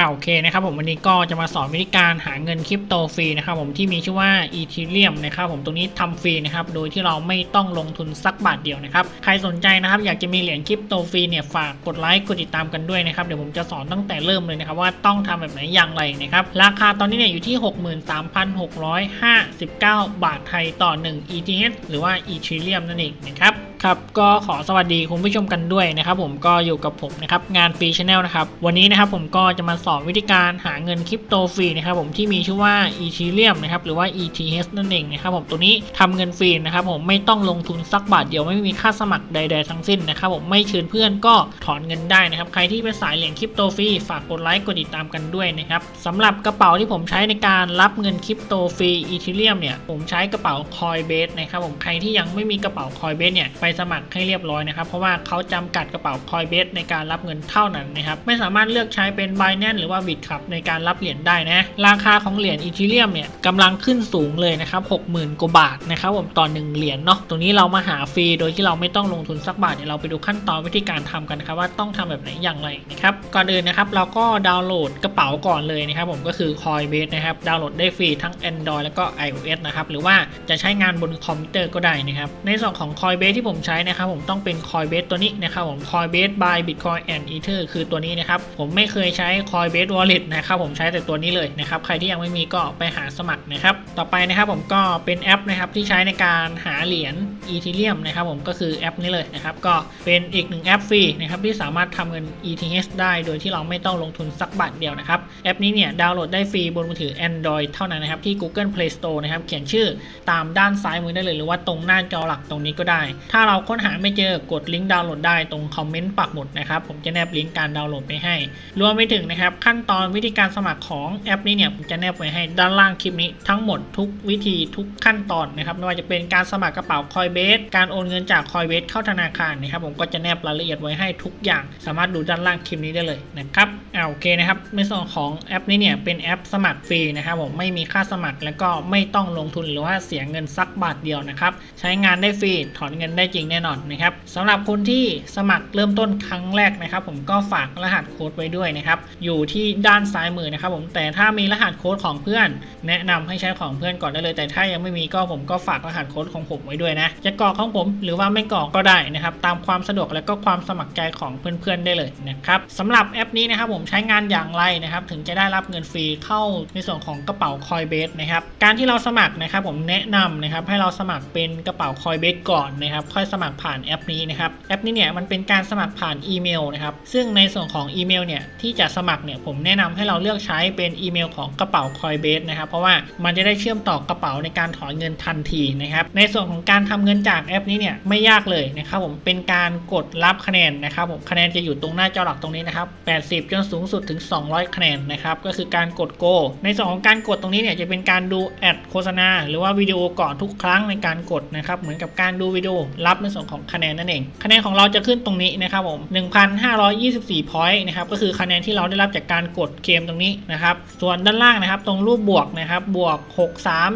อ่าโอเคนะครับผมวันนี้ก็จะมาสอนวิธีการหาเงินคริปโตฟรีนะครับผมที่มีชื่อว่า Ethereum นะครับผมตรงนี้ทำฟรีนะครับโดยที่เราไม่ต้องลงทุนสักบาทเดียวนะครับใครสนใจนะครับอยากจะมีเหรียญคริปโตฟรีเนี่ยฝากกดไลค์กดติดตามกันด้วยนะครับเดี๋ยวผมจะสอนตั้งแต่เริ่มเลยนะครับว่าต้องทำแบบไหนอย่างไรนะครับราคาตอนนี้เนี่ยอยู่ที่ 63,659 บาทไทยต่อ 1 ETH หรือว่า Ethereum นั่นเองนะครับ ครับก็ขอสวัสดีคุณผู้ชมกันด้วยนะครับผมก็อยู่กับผมนะครับงานฟรีชแนลนะครับวันนี้นะครับผมก็จะมาสอนวิธีการหาเงินคริปโตฟรีนะครับผมที่มีชื่อว่า Ethereum นะครับหรือว่า ETH นั่นเองนะครับผมตัวนี้ทำเงินฟรีนะครับผมไม่ต้องลงทุนสักบาทเดียวไม่มีค่าสมัครใด ๆ ทั้งสิ้นนะครับผมไม่เชิญเพื่อนก็ถอนเงินได้นะครับใครที่เป็นสายเหรียญคริปโตฟรีฝากกดไลค์กดติดตามกันด้วยนะครับสำหรับกระเป๋าที่ผมใช้ในการรับเงินคริปโตฟรี Ethereum เนี่ยผมใช้กระเป๋า Coinbase นะครับผมใครที่ยังไม่มีกระเป๋า Coinbase เนี่ยไปสมัครให้เรียบร้อยนะครับ เพราะว่าเขาจำกัดกระเป๋า Coinbase ในการรับเงินเท่านั้นนะครับ ไม่สามารถเลือกใช้เป็น Binance หรือว่า Bitcup ในการรับเหรียญได้นะ ราคาของเหรียญ Ethereum เนี่ยกำลังขึ้นสูงเลยนะครับ60,000กว่าบาทนะครับผมต่อหนึ่งเหรียญเนาะตรงนี้เรามาหาฟรีโดยที่เราไม่ต้องลงทุนสักบาทเดี๋ยวเราไปดูขั้นตอนวิธีการทำกันนะครับว่าต้องทำแบบไหนอย่างไรนะครับก่อนอื่นนะครับเราก็ดาวน์โหลดกระเป๋าก่อนเลยนะครับผมก็คือ Coinbase นะครับดาวน์โหลดได้ฟรีทั้ง Android แล้วก็ iOS นะครับหรือว่าจะใช้งานบนคอมพิวเตอร์ก็ได้นะครับในส่วนของ Coinbase ที่ผมใช้นะครับผมต้องเป็น Coinbase ตัวนี้นะครับผม Coinbase by Bitcoin and Ether คือตัวนี้นะครับผมไม่เคยใช้ Coinbase Wallet นะครับผมใช้แต่ตัวนี้เลยนะครับใครที่ยังไม่มีก็ไปหาสมัครนะครับต่อไปนะครับผมก็เป็นแอปนะครับที่ใช้ในการหาเหรียญ Ethereum นะครับผมก็คือแอปนี้เลยนะครับก็เป็นอีกหนึ่งแอปฟรีนะครับที่สามารถทำเงิน ETH ได้โดยที่เราไม่ต้องลงทุนสักบาทเดียวนะครับแอปนี้เนี่ยดาวน์โหลดได้ฟรีบนมือถือ Android เท่านั้นนะครับที่ Google Play Store นะครับเขียนชื่อตามด้านซ้ายมือได้เลยหรือว่าตรงหน้าจอหลักตรงนี้ก็ได้ ถ้าเราค้นหาไม่เจอกดลิงก์ดาวน์โหลดได้ตรงคอมเมนต์ปักหมุดนะครับผมจะแนบลิงก์การดาวน์โหลดไปให้ รวมไปถึงนะครับขั้นตอนวิธีการสมัครของแอปนี้เนี่ยผมจะแนบไว้ให้ด้านล่างคลิปนี้ทั้งหมดทุกวิธีทุกขั้นตอนนะครับไม่ว่าจะเป็นการสมัครกระเป๋า Coinbase การโอนเงินจาก Coinbase เข้าธนาคารนะครับผมก็จะแนบรายละเอียดไว้ให้ทุกอย่าง สามารถดูด้านล่างคลิปนี้ได้เลยนะครับอ่าโอเคนะครับในส่วนของแอปนี้เนี่ยเป็นแอปสมัครฟรีนะครับผมไม่มีค่าสมัครแล้วก็ไม่ต้องลงทุนหรือว่าเสียเงินสักบาทเดียวนะครับใช้งานได้ฟรีถอนเงินได้จริงแน่นอนนะครับสำหรับคนที่สมัครเริ่มต้นครั้งแรกนะครับผมก็ฝากรหัสโค้ดไว้ด้วยนะครับอยู่ที่ด้านซ้ายมือนะครับผมแต่ถ้ามีรหัสโค้ดของเพื่อน แนะนำให้ใช้ของเพื่อนก่อนได้เลย แต่ถ้ายังไม่มีก็ผมก็ฝากรหัสโค้ดของผมไว้ด้วยนะจะกรอกของผมหรือว่าไม่กรอกก็ได้นะครับตามความสะดวกและก็ความสมัครใจของเพื่อนๆได้เลยนะครับสำหรับแอปนี้นะครับผมใช้งานอย่างไรนะครับถึงจะได้รับเงินฟรีเข้าในส่วนของกระเป๋า Coinbase นะครับการที่เราสมัครนะครับผมแนะนำนะครับให้เราสมัครเป็นกระเป๋า Coinbase ก่อนนะครับค่อยสมัครผ่านแอปนี้นะครับแอปนี้เนี่ยมันเป็นการสมัครผ่านอีเมลนะครับซึ่งในส่วนของอีเมลเนี่ยที่จะสมัครเนี่ยผมแนะนำให้เราเลือกใช้เป็นอีเมลของกระเป๋า Coinbase นะครับเพราะว่ามันจะได้เชื่อมต่อกระเป๋าในการถอนเงินทันทีนะครับในส่วนของการทำเงินินจากแอปนี้เนี่ยไม่ยากเลยนะครับผมเป็นการกดรับคะแนนนะครับผมคะแนนจะอยู่ตรงหน้าจอหลักตรงนี้นะครับ 80 จนสูงสุดถึง 200 คะแนนนะครับก็คือการกดโก ในส่วนของการกดตรงนี้เนี่ยจะเป็นการดูแอดโฆษณา หรือว่าวิดีโอก่อนทุกครั้งในการกดนะครับเหมือนกับการดูวิดีโอรับในส่วนของคะแนนนั่นเอง คะแนนของเราจะขึ้นตรงนี้นะครับผม 1,524 point นะครับก็คือคะแนนที่เราได้รับจากการกดเกมตรงนี้นะครับส่วนด้านล่างนะครับตรงรูปบวกนะครับบวก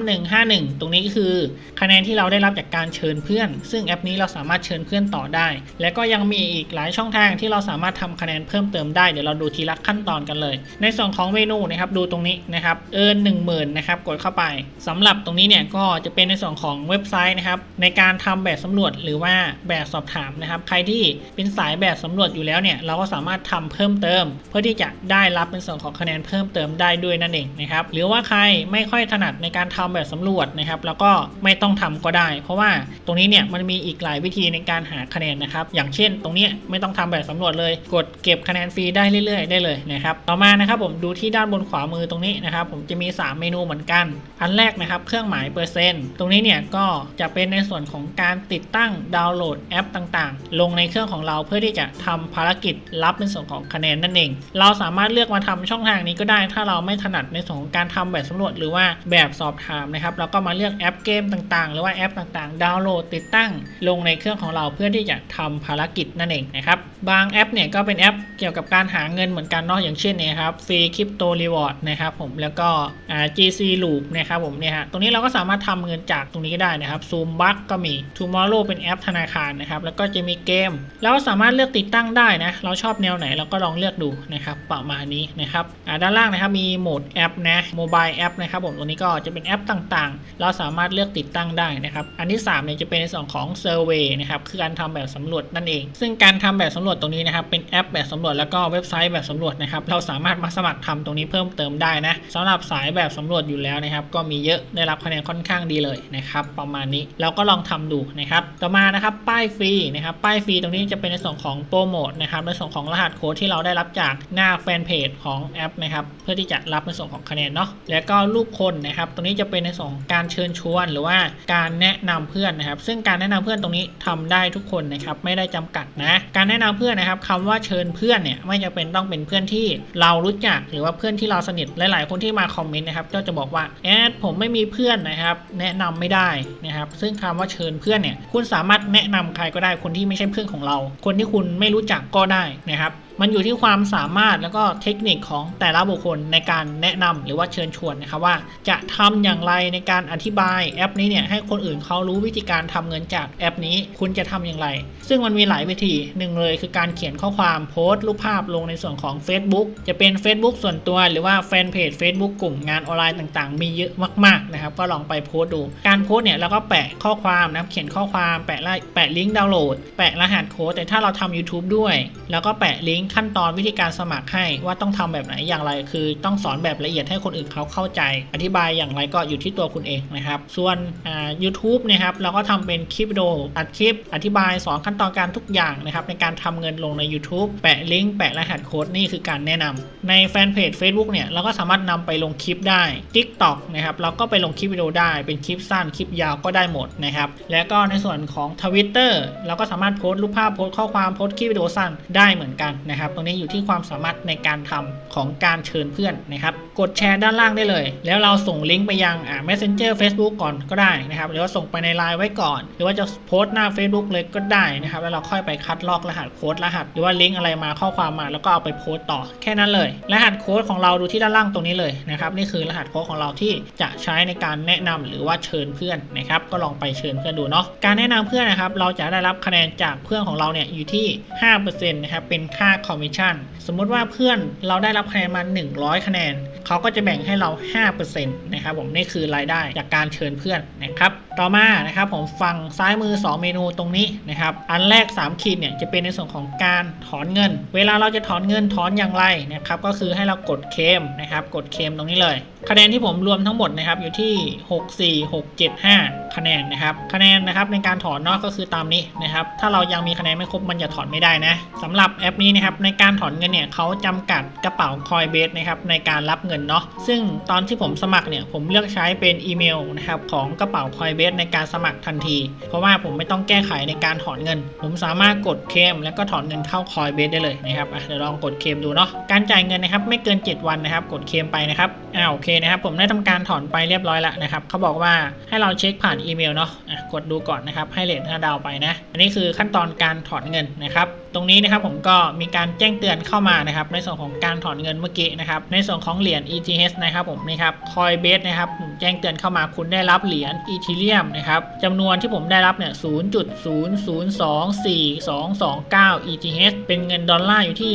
63151 ตรงนี้ก็คือคะแนนที่เราได้รับจากการเชิญเพื่อน ซึ่งแอปนี้เราสามารถเชิญเพื่อนต่อได้ และก็ยังมีอีกหลายช่องทางที่เราสามารถทำคะแนนเพิ่มเติมได้เดี๋ยวเราดูทีละขั้นตอนกันเลย ในส่วนของเมนูนะครับดูตรงนี้นะครับเอิร์นหนึ่งหมื่นนะครับกดเข้าไปสำหรับตรงนี้เนี่ยก็จะเป็นในส่วนของเว็บไซต์นะครับในการทำแบบสำรวจหรือว่าแบบสอบถามนะครับใครที่เป็นสายแบบสำรวจอยู่แล้วเนี่ยเราก็สามารถทำเพิ่มเติม เพื่อที่จะได้รับเป็นส่วนของคะแนนเพิ่มเติมได้ด้วยนั่นเองนะครับหรือว่าใครไม่ค่อยถนัดในการทำแบบสำรวจนะครับแล้วก็ไม่ต้องทำก็ได้ เพราะว่าตรงนี้เนี่ยมันมีอีกหลายวิธีในการหาคะแนนนะครับ อย่างเช่น ตรงนี้ไม่ต้องทำแบบสำรวจเลย กดเก็บคะแนนฟรีได้เรื่อยๆ ได้เลยนะครับ ต่อมานะครับผมดูที่ด้านบนขวามือตรงนี้นะครับ ผมจะมี 3 เมนูเหมือนกัน อันแรกนะครับเครื่องหมายเปอร์เซ็นต์ตรงนี้เนี่ยก็จะเป็นในส่วนของการติดตั้งดาวน์โหลดแอปต่างๆ ลงในเครื่องของเราเพื่อที่จะทำภารกิจรับในส่วนของคะแนนนั่นเอง เราสามารถเลือกมาทำช่องทางนี้ก็ได้ ถ้าเราไม่ถนัดในส่วนของการทำแบบสำรวจ หรือว่าแบบสอบถามนะครับเราก็มาเลือกแอปเกมต่างๆ หรือว่าแอปต่างๆ ดาวน์โหล download ติดตั้งลงในเครื่องของเราเพื่อที่จะทำภารกิจนั่นเองนะครับ บางแอปเนี่ยก็เป็นแอปเกี่ยวกับการหาเงินเหมือนกันเนาะอย่างเช่นนี่ยครับฟรีคริปโตรีวอร์ดนะครับผมแล้วก็อ่า GC Loop นะครับผมเนี่ยฮะตรงนี้เราก็สามารถทำเงินจากตรงนี้ก็ได้นะครับ Zoom b u g ก็มี Tomorrow เป็นแอปธนาคารนะครับแล้วก็จะมีเกม เราก็สามารถเลือกติดตั้งได้นะเราชอบแนวไหนเราก็ลองเลือกดูนะครับประมาณนี้นะครับอ่าด้านล่างนะครับมีโหมดแอปนะโมบายแอปนะครับผมตรงนี้ก็จะเป็นแอปต่างๆ เราสามารถเลือกติดตั้งได้นะครับอันที่3เนี่ยจะเป็นในส่วนของ Survey นะครับคือการทำแบบสำรวจนั่นเอง ซึ่งการทำแบบสำรวจตรงนี้นะครับเป็นแอปแบบสำรวจแล้วก็เว็บไซต์แบบสำรวจนะครับเราสามารถมาสมัครทำตรงนี้เพิ่มเติมได้นะสำหรับสายแบบสำรวจอยู่แล้วนะครับก็มีเยอะได้รับคะแนนค่อนข้างดีเลยนะครับประมาณนี้เราก็ลองทำดูนะครับต่อมานะครับป้ายฟรีนะครับป้ายฟรีตรงนี้จะเป็นในส่วนของโปรโมทนะครับในส่วนของรหัสโค้ดที่เราได้รับจากหน้าแฟนเพจของแอปนะครับเพื่อที่จะรับในส่วนของคะแนนเนาะแล้วก็รูปคนนะครับตรงนี้จะเป็นในส่วนของการเชิญชวน หรือว่าการแนะนำเพื่อนนะครับ ซึ่งการแนะนำเพื่อนตรงนี้ทำได้ทุกคนนะครับไม่ได้จำกัดนะ การแนะนำเพื่อนนะครับคำว่าเชิญเพื่อนเนี่ยไม่จำเป็นต้องเป็นเพื่อนที่เรารู้จักหรือว่าเพื่อนที่เราสนิทหลายๆ คนที่มาคอมเมนต์นะครับก็จะบอกว่าแอดผมไม่มีเพื่อนนะครับ แนะนำไม่ได้นะครับ ซึ่งคำว่าเชิญเพื่อนเนี่ยคุณสามารถแนะนำใครก็ได้คนที่ไม่ใช่เพื่อนของเรา คนที่คุณไม่รู้จักก็ได้นะครับ มันอยู่ที่ความสามารถแล้วก็เทคนิคของแต่ละบุคคลในการแนะนำหรือว่าเชิญชวนนะครับว่า จะทำอย่างไรในการอธิบายแอปนี้เนี่ยให้คนอื่นเขารู้วิธีการทำเงินจากแอปนี้คุณจะทำอย่างไร ซึ่งมันมีหลายวิธีหนึ่งเลยคือการเขียนข้อความโพสต์รูปภาพลงในส่วนของ Facebook จะเป็น Facebook ส่วนตัว หรือว่าแฟนเพจ Facebook กลุ่มงานออนไลน์ต่างๆ มีเยอะมากๆนะครับก็ลองไปโพสต์ดู การโพสต์เนี่ยเราก็แปะข้อความนะเขียนข้อความแปะไลแปะลิงก์ดาวน์โหลด แปะรหัสโค้ดแต่ถ้าเราทำ YouTube ด้วย แล้วก็แปะลิงก์ขั้นตอนวิธีการสมัครให้ว่าต้องทำแบบไหนอย่างไร คือต้องสอนแบบละเอียดให้คนอื่นเขาเข้าใจ อธิบายอย่างไรก็อยู่ที่ตัวคุณเองนะครับ ส่วนอ่า YouTube นะครับเราก็ทำเป็นคลิปวิดีโออัดคลิป อธิบายสอนขั้นตอนการทุกอย่างนะครับในการทำเงินลงใน YouTube แปะลิงก์แปะรหัสโค้ดนี่คือการแนะนำในแฟนเพจ Facebook เนี่ยเราก็สามารถนำไปลงคลิปได้ TikTok นะครับเราก็ไปลงคลิปวิดีโอได้เป็นคลิปสั้นคลิปยาวก็ได้หมดนะครับแล้วก็ในส่วนของ Twitter เราก็สามารถโพสต์รูปภาพโพสต์ข้อความโพสต์คลิปวิดีโอสั้นได้เหมือนกันนะครับ ตรงนี้อยู่ที่ความสามารถในการทำของการเชิญเพื่อนนะครับ กดแชร์ด้านล่างได้เลย แล้วเราส่งลิงก์ไปยังอ่า Messenger Facebook ก่อนก็ได้นะครับ หรือว่าส่งไปในไลน์ไว้ก่อน หรือว่าจะโพสต์หน้า Facebook เลยก็ได้นะครับ แล้วเราค่อยไปคัดลอกรหัสโค้ดรหัส หรือว่าลิงก์อะไรมาข้อความมาแล้วก็เอาไปโพสต์ต่อแค่นั้นเลย รหัสโค้ดของเราดูที่ด้านล่างตรงนี้เลยนะครับ นี่คือรหัสโค้ดของเราที่จะใช้ในการแนะนำหรือว่าเชิญเพื่อนนะครับ ก็ลองไปเชิญเพื่อนดูเนาะ การแนะนำเพื่อนนะครับ เราจะได้รับคะแนนจากเพื่อนของเราเนี่ยอยู่ที่ 5%นะครับ เป็นค่าคอมมิชชั่นสมมุติว่าเพื่อนเราได้รับคะแนนมา 100 คะแนน เขาก็จะแบ่งให้เรา 5%นะครับผมนี่คือรายได้จากการเชิญเพื่อนนะครับต่อมานะครับผมฝั่งซ้ายมือ 2 เมนูตรงนี้นะครับอันแรก 3 ขีดเนี่ยจะเป็นในส่วนของการถอนเงิน เวลาเราจะถอนเงินถอนอย่างไรนะครับก็คือให้เรากดเคมนะครับกดเคมตรงนี้เลย คะแนนที่ผมรวมทั้งหมดนะครับอยู่ที่ 6 4 6 7 5 คะแนนนะครับคะแนนนะครับในการถอนเนาะก็คือตามนี้นะครับถ้าเรายังมีคะแนนไม่ครบมันจะถอนไม่ได้นะสำหรับแอปนี้นะครับในการถอนเงินเนี่ยเขาจำกัดกระเป๋าคอยเบสนะครับในการรับเงินเนาะซึ่งตอนที่ผมสมัครเนี่ยผมเลือกใช้เป็นอีเมลนะครับของกระเป๋าคอยเบสในการสมัครทันที เพราะว่าผมไม่ต้องแก้ไขในการถอนเงิน ผมสามารถกดเคลมแล้วก็ถอนเงินเข้าคอยเบสได้เลยนะครับเดี๋ยวลองกดเคลมดูเนาะการจ่ายเงินนะครับไม่เกิน 7 วันนะครับกดเคลมไปนะครับอ่าโอเคนะครับผมได้ทำการถอนไปเรียบร้อยแล้วนะครับเขาบอกว่าให้เราเช็คผ่านอีเมลเนาะะกดดูก่อนนะครับ ให้เลท5ดาวไปนะ อันนี้คือขั้นตอนการถอนเงินนะครับ ตรงนี้นะครับผมก็มีการแจ้งเตือนเข้ามานะครับ ในส่วนของการถอนเงินเมื่อกี้นะครับ ในส่วนของเหรียญ ETH นะครับผมนี่ครับ Coinbase นะครับผมแจ้งเตือนเข้ามาคุณได้รับเหรียญ Ethereum นะครับจำนวนที่ผมได้รับเนี่ย0.00242229 ETH เป็นเงินดอลลาร์อยู่ที่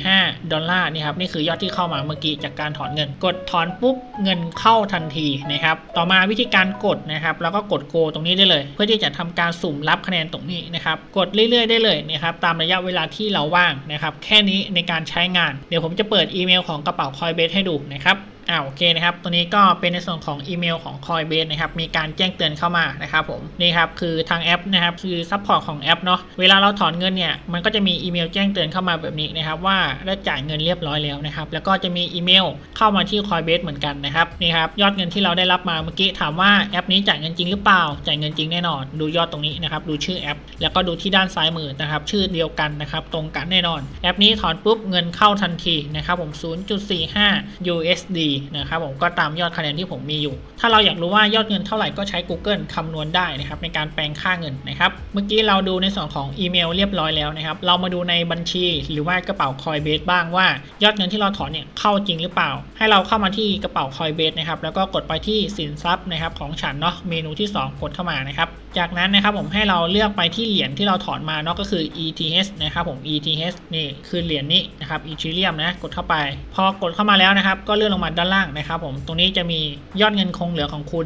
0.45 ดอลลาร์นี่ครับนี่คือยอดที่เข้ามาเมื่อกี้จากการถอนเงิน กดถอนปุ๊บเงินเข้าทันทีนะครับ ต่อมาวิธีการกดนะครับแล้วก็กดโกตรงนี้ได้เลย เพื่อที่จะทำการสุ่มรับคะแนนตรงนี้นะครับกดเรื่อยๆได้เลยนะครับตามระยะเวลาที่เราว่างนะครับแค่นี้ในการใช้งาน เดี๋ยวผมจะเปิดอีเมลของกระเป๋าคอยเบสให้ดูนะครับ อ่าโอเคนะครับ ตัวนี้ก็เป็นในส่วนของอีเมลของ Coinbase นะครับ มีการแจ้งเตือนเข้ามานะครับผม นี่ครับ คือทางแอปนะครับ คือซัพพอร์ตของแอปเนาะ เวลาเราถอนเงินเนี่ย มันก็จะมีอีเมลแจ้งเตือนเข้ามาแบบนี้นะครับ ว่าได้จ่ายเงินเรียบร้อยแล้วนะครับ แล้วก็จะมีอีเมลเข้ามาที่ Coinbase เหมือนกันนะครับ นี่ครับ ยอดเงินที่เราได้รับมาเมื่อกี้ถามว่าแอปนี้จ่ายเงินจริงหรือเปล่า จ่ายเงินจริงแน่นอน ดูยอดตรงนี้นะครับ ดูชื่อแอป แล้วก็ดูที่ด้านซ้ายมือนะครับ ชื่อเดียวกันนะครับ ตรงกันแน่นอน แอปนี้ถอนปุ๊บเงินเข้าทันทีนะครับผม 0.45 USD นะครับผมก็ตามยอดคะแนนที่ผมมีอยู่ ถ้าเราอยากรู้ว่ายอดเงินเท่าไหร่ก็ใช้ Google คำนวณได้นะครับในการแปลงค่าเงินนะครับเมื่อกี้เราดูในส่วนของอีเมลเรียบร้อยแล้วนะครับเรามาดูในบัญชีหรือว่ากระเป๋า Coinbase บ้างว่ายอดเงินที่เราถอนเนี่ยเข้าจริงหรือเปล่า ให้เราเข้ามาที่กระเป๋า Coinbase นะครับแล้วก็กดไปที่สินทรัพย์นะครับของฉันเนาะเมนูที่ 2 กดเข้ามานะครับ จากนั้นนะครับผมให้เราเลือกไปที่เหรียญที่เราถอนมาเนาะก็คือ ETH นะครับผม ETH นี่คือเหรียญนี้นะครับ Ethereum นะกดเข้าไป พอกดเข้ามาแล้วนะครับ ก็เลื่อนลงมาด้านล่างนะครับผมตรงนี้จะมียอดเงินคงเหลือของคุณ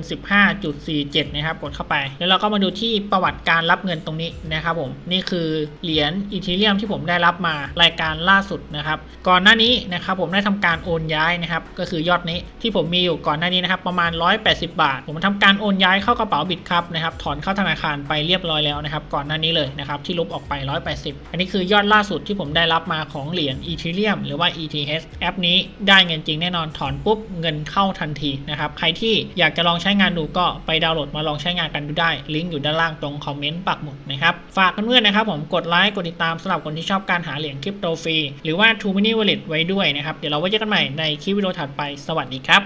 15.47 นะครับกดเข้าไป แล้วเราก็มาดูที่ประวัติการรับเงินตรงนี้นะครับผมนี่คือเหรียญ Ethereum ที่ผมได้รับมารายการล่าสุดนะครับก่อนหน้านี้นะครับผมได้ทำการโอนย้ายนะครับก็คือยอดนี้ที่ผมมีอยู่ก่อนหน้านี้นะครับประมาณ 180 บาท ผมทำการโอนย้ายเข้ากระเป๋าบิตครับนะครับถอนเข้าธนาคารไปเรียบร้อยแล้วนะครับก่อนหน้านี้เลยนะครับที่ลบออกไป 180 อันนี้คือยอดล่าสุดที่ผมได้รับมาของเหรียญ Ethereum หรือว่า ETH แอปนี้ได้เงินจริงแน่นอนถอนปุ๊บเงินเข้าทันทีนะครับใครที่อยากจะลองใช้งานดูก็ไปดาวน์โหลดมาลองใช้งานกันดูได้ลิงก์อยู่ด้านล่างตรงคอมเมนต์ปักหมุดนะครับฝากเพื่อนๆนะครับผมกดไลค์กดติดตามสำหรับคนที่ชอบการหาเหรียญคริปโตฟรีหรือว่า True Mini Wallet ไว้ด้วยนะครับเดี๋ยวเราไว้เจอกันใหม่ในคลิปวิดีโอถัดไปสวัสดีครับ